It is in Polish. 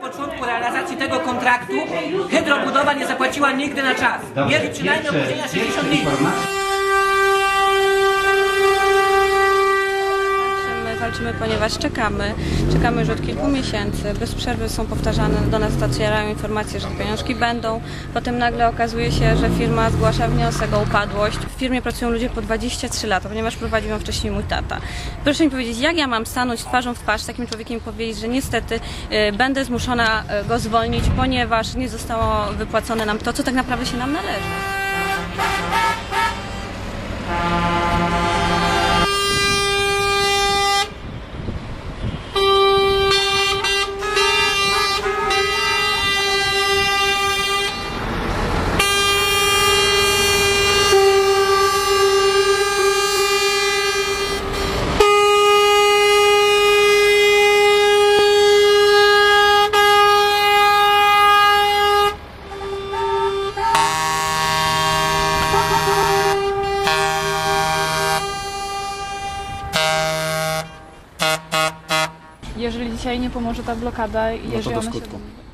początku realizacji tego kontraktu Hydrobudowa nie zapłaciła nigdy na czas. Mieli przynajmniej opóźnienia pierwsze 60 dni. Ponieważ czekamy. Czekamy już od kilku miesięcy. Bez przerwy są powtarzane, do nas docierają informacje, że pieniążki będą. Potem nagle okazuje się, że firma zgłasza wniosek o upadłość. W firmie pracują ludzie po 23 lata, ponieważ prowadził ją wcześniej mój tata. Proszę mi powiedzieć, jak ja mam stanąć twarzą w twarz z takim człowiekiem i powiedzieć, że niestety y, będę zmuszona y, go zwolnić, ponieważ nie zostało wypłacone nam to, co tak naprawdę się nam należy. Jeżeli dzisiaj nie pomoże ta blokada, jeżeli to ona skutku. się